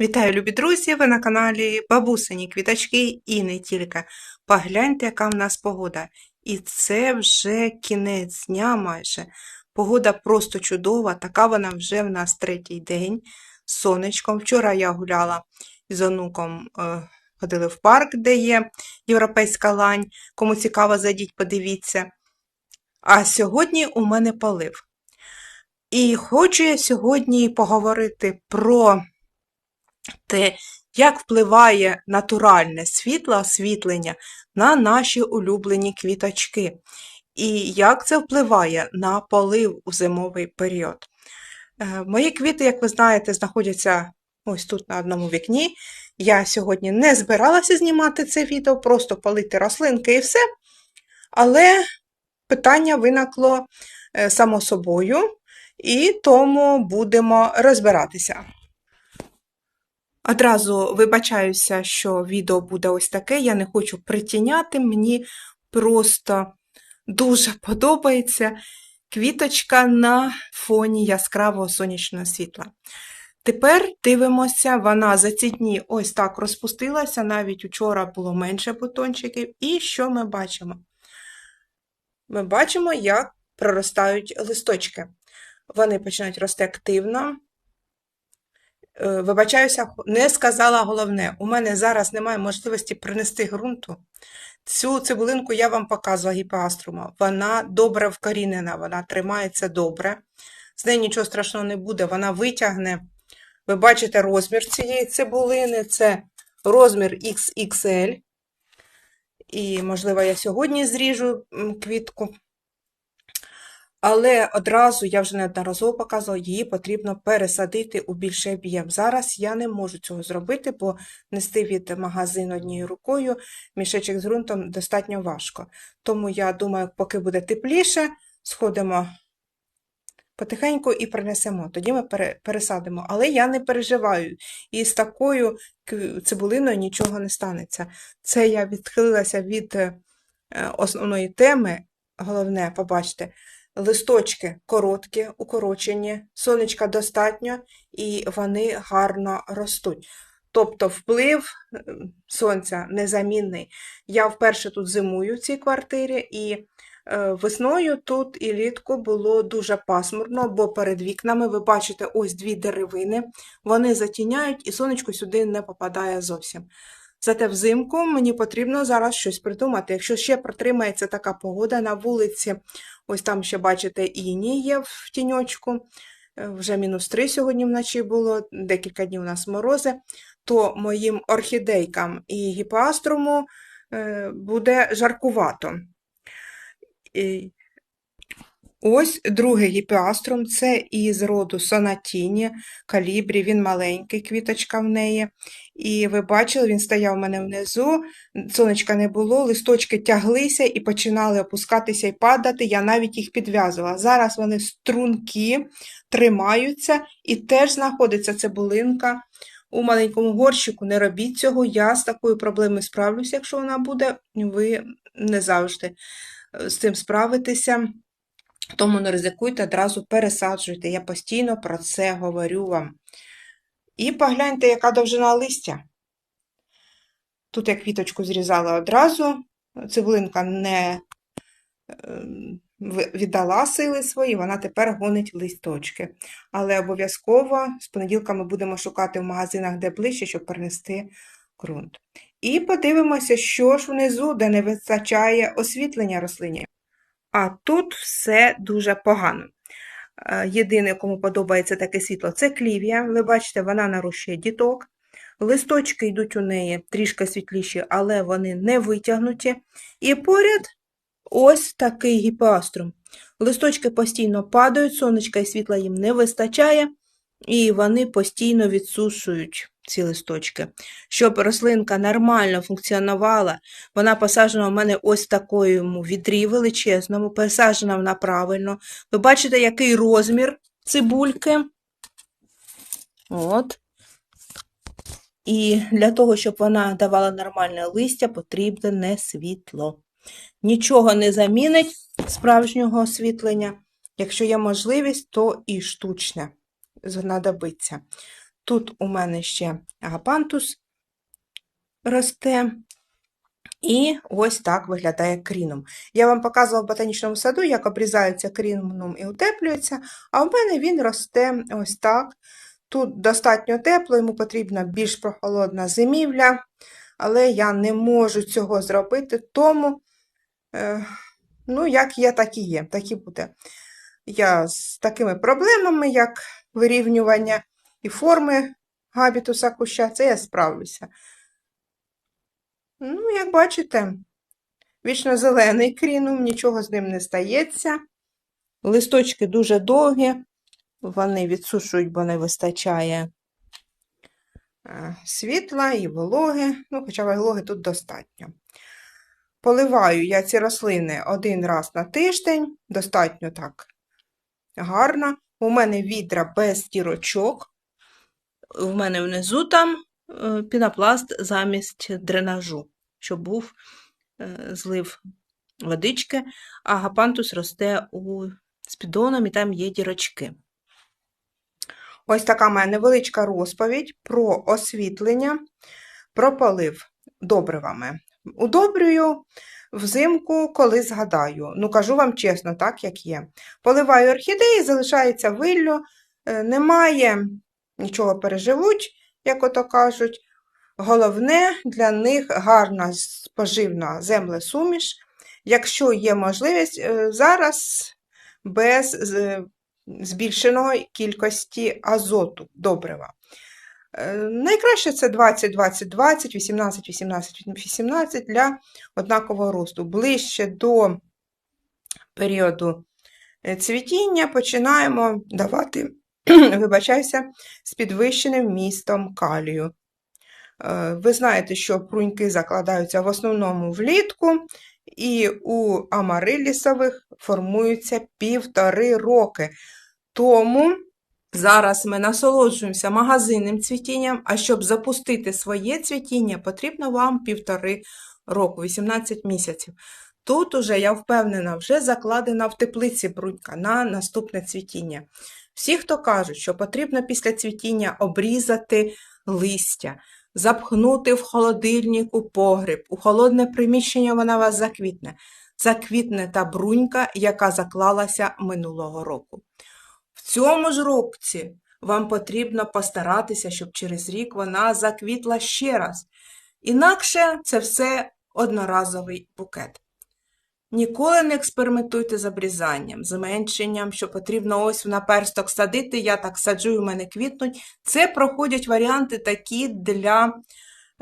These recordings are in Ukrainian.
Вітаю, любі друзі! Ви на каналі Бабусині Квіточки і не тільки. Погляньте, яка в нас погода. І це вже кінець дня майже. Погода просто чудова, така вона вже в нас третій день з сонечком. Вчора я гуляла з онуком, е, ходили в парк, де є європейська лань. Кому цікаво, зайдіть, подивіться. А сьогодні у мене полив. І хочу я сьогодні поговорити про те, як впливає натуральне світло освітлення на наші улюблені квіточки, і як це впливає на полив у зимовий період. Е, Мої квіти, як ви знаєте, знаходяться ось тут на одному вікні. Я сьогодні не збиралася знімати це відео, просто полити рослинки і все. Але питання виникло е, само собою, і тому будемо розбиратися. Одразу вибачаюся, що відео буде ось таке. Я не хочу притіняти, мені просто дуже подобається квіточка на фоні яскравого сонячного світла. Тепер дивимося, вона за ці дні ось так розпустилася, навіть учора було менше бутончиків. І що ми бачимо? Ми бачимо, як проростають листочки. Вони починають рости активно, Вибачаюся, не сказала головне. У мене зараз немає можливості принести ґрунту. Цю цибулинку я вам показувала гіпоаструма. Вона добре вкорінена, вона тримається добре. З нею нічого страшного не буде, вона витягне. Ви бачите розмір цієї цибулини, це розмір XXL. І, можливо, я сьогодні зріжу квітку. Але одразу, я вже неодноразово показувала, її потрібно пересадити у більший об'єм. Зараз я не можу цього зробити, бо нести від магазину однією рукою мішечок з ґрунтом достатньо важко. Тому я думаю, поки буде тепліше, сходимо потихеньку і принесемо. Тоді ми пересадимо. Але я не переживаю. І з такою цибулиною нічого не станеться. Це я відхилилася від е, основної теми. Головне, побачите, листочки короткі, укорочені, сонечка достатньо, і вони гарно ростуть. Тобто вплив сонця незамінний. Я вперше тут зимую в цій квартирі, і е, весною тут і літку було дуже пасмурно, бо перед вікнами ви бачите ось дві деревини, вони затіняють, і сонечко сюди не попадає зовсім. Зате взимку мені потрібно зараз щось придумати. Якщо ще протримається така погода на вулиці, ось там ще бачите, іній є в тіньочку, е, вже мінус 3 сьогодні вночі було, декілька днів у нас морози, то моїм орхідейкам і гіпоаструму е, буде жаркувато. Ось другий гіпіаструм, це із роду Сонатіні, калібрі, він маленький, квіточка в неї. І ви бачили, він стояв у мене внизу, сонечка не було, листочки тяглися і починали опускатися і падати, я навіть їх підв'язувала. Зараз вони стрункі, тримаються і теж знаходиться цибулинка у маленькому горщику. Не робіть цього, я з такою проблемою справлюся, якщо вона буде, ви не завжди е, з цим справитеся. Тому не ризикуйте, одразу пересаджуйте. Я постійно про це говорю вам. І погляньте, яка довжина листя. Тут я квіточку зрізала одразу, цибулинка не ем, віддала сили свої, вона тепер гонить листочки. Але обов'язково з понеділка ми будемо шукати в магазинах, де ближче, щоб принести ґрунт. І подивимося, що ж внизу, де не вистачає освітлення рослині. А тут все дуже погано. Е, Єдине, кому подобається таке світло, це клівія. Ви бачите, вона нарощує діток. Листочки йдуть у неї трішки світліші, але вони не витягнуті. І поряд ось такий гіпоаструм. Листочки постійно падають, сонечка і світла їм не вистачає, і вони постійно відсушують ці листочки. Щоб рослинка нормально функціонувала, вона посаджена у мене ось в такому відрі величезному, посаджена вона правильно. Ви бачите, який розмір цибульки. От. І для того, щоб вона давала нормальне листя, потрібне світло. Нічого не замінить справжнього освітлення. Якщо є можливість, то і штучне знадобиться. Тут у мене ще агапантус росте. І ось так виглядає кріном. Я вам показувала в ботанічному саду, як обрізаються кріном і утеплюється, а в мене він росте ось так. Тут достатньо тепло, йому потрібна більш прохолодна зимівля, але я не можу цього зробити, тому, е, ну, як є, так і є, так і буде. Я з такими проблемами, як вирівнювання і форми габітуса куща, це я справлюся. Ну, як бачите, вічно зелений крінум, нічого з ним не стається. Листочки дуже довгі, вони відсушують, бо не вистачає е, світла і вологи, ну, хоча вологи тут достатньо. Поливаю я ці рослини один раз на тиждень, достатньо так гарно. У мене відра без дірочок. У мене внизу там е, пінопласт замість дренажу, щоб був е, злив водички, а гапантус росте у з піддоном і там є дірочки. Ось така в мене невеличка розповідь про освітлення, про полив добривами. Удобрюю взимку, коли згадаю. Ну, кажу вам чесно, так, як є. Поливаю орхідеї, залишається виллю, е, немає, нічого переживуть, як ото кажуть. Головне для них гарна споживна землесуміш. Якщо є можливість, е, зараз без збільшеної кількості азоту добрива. Е, Найкраще це 20-20-20, 18-18-18 для однакового росту. Ближче до періоду е, цвітіння починаємо давати, вибачаюся, з підвищеним вмістом калію. Е, Ви знаєте, що пруньки закладаються в основному влітку, і у амарилісових формуються півтори роки. Тому зараз ми насолоджуємося магазинним цвітінням, а щоб запустити своє цвітіння, потрібно вам півтори року, 18 місяців. Тут уже, я впевнена, вже закладена в теплиці брунька на наступне цвітіння. Всі, хто кажуть, що потрібно після цвітіння обрізати листя, запхнути в холодильник у погріб, у холодне приміщення вона вас заквітне. Заквітне та брунька, яка заклалася минулого року. В цьому ж році вам потрібно постаратися, щоб через рік вона заквітла ще раз. Інакше це все одноразовий букет. Ніколи не експериментуйте з обрізанням, зменшенням, що потрібно ось в наперсток садити, я так саджу, у мене квітнуть. Це проходять варіанти такі для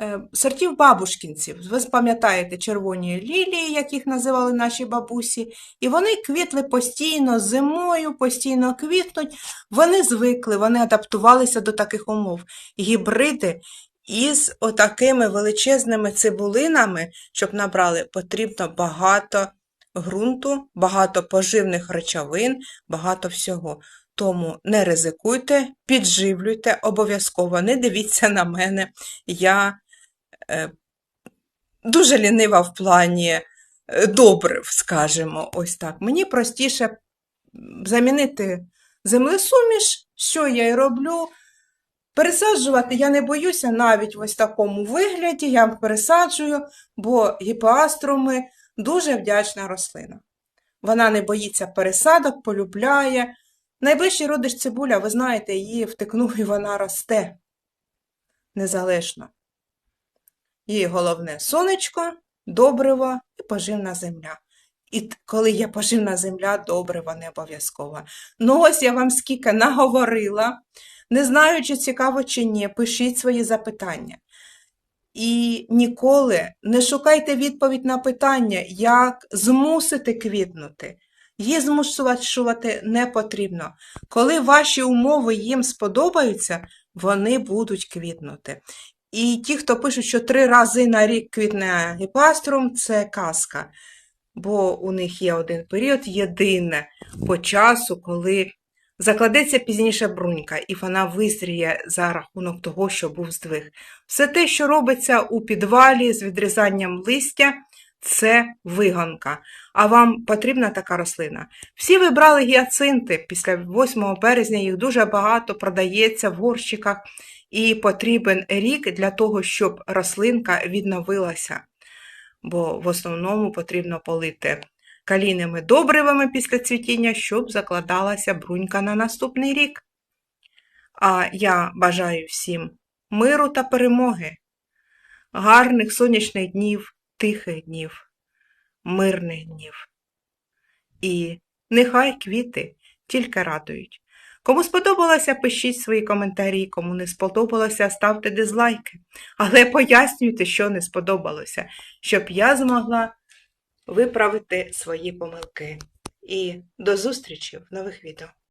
е, сортів бабушкінців. Ви пам'ятаєте червоні лілії, яких називали наші бабусі, і вони квітли постійно зимою, постійно квітнуть. Вони звикли, вони адаптувалися до таких умов. Гібриди із отакими величезними цибулинами, щоб набрали, потрібно багато ґрунту, багато поживних речовин, багато всього. Тому не ризикуйте, підживлюйте обов'язково, не дивіться на мене. Я е, дуже лінива в плані е, добрив, скажімо, ось так. Мені простіше замінити землесуміш, що я й роблю. Пересаджувати я не боюся навіть в ось такому вигляді, я пересаджую, бо гіпоаструми дуже вдячна рослина. Вона не боїться пересадок, полюбляє. Найближчий родич цибуля, ви знаєте, її втикнув і вона росте незалежно. Їй головне сонечко, добриво і поживна земля. І коли є поживна земля, добриво не обов'язково. Ну ось я вам скільки наговорила. Не знаю, чи цікаво чи ні, пишіть свої запитання. І ніколи не шукайте відповідь на питання, як змусити квітнути. Її змушувати не потрібно. Коли ваші умови їм сподобаються, вони будуть квітнути. І ті, хто пишуть, що три рази на рік квітне гіпаструм, це казка. Бо у них є один період єдине по часу, коли закладеться пізніше брунька, і вона визріє за рахунок того, що був здвиг. Все те, що робиться у підвалі з відрізанням листя, це виганка. А вам потрібна така рослина? Всі вибрали гіацинти. Після 8 березня їх дуже багато продається в горщиках, і потрібен рік для того, щоб рослинка відновилася. Бо в основному потрібно полити калійними добривами після цвітіння, щоб закладалася брунька на наступний рік. А я бажаю всім миру та перемоги, гарних сонячних днів, тихих днів, мирних днів. І нехай квіти тільки радують. Кому сподобалося, пишіть свої коментарі, кому не сподобалося, ставте дизлайки. Але пояснюйте, що не сподобалося, щоб я змогла виправити свої помилки. І до зустрічі в нових відео.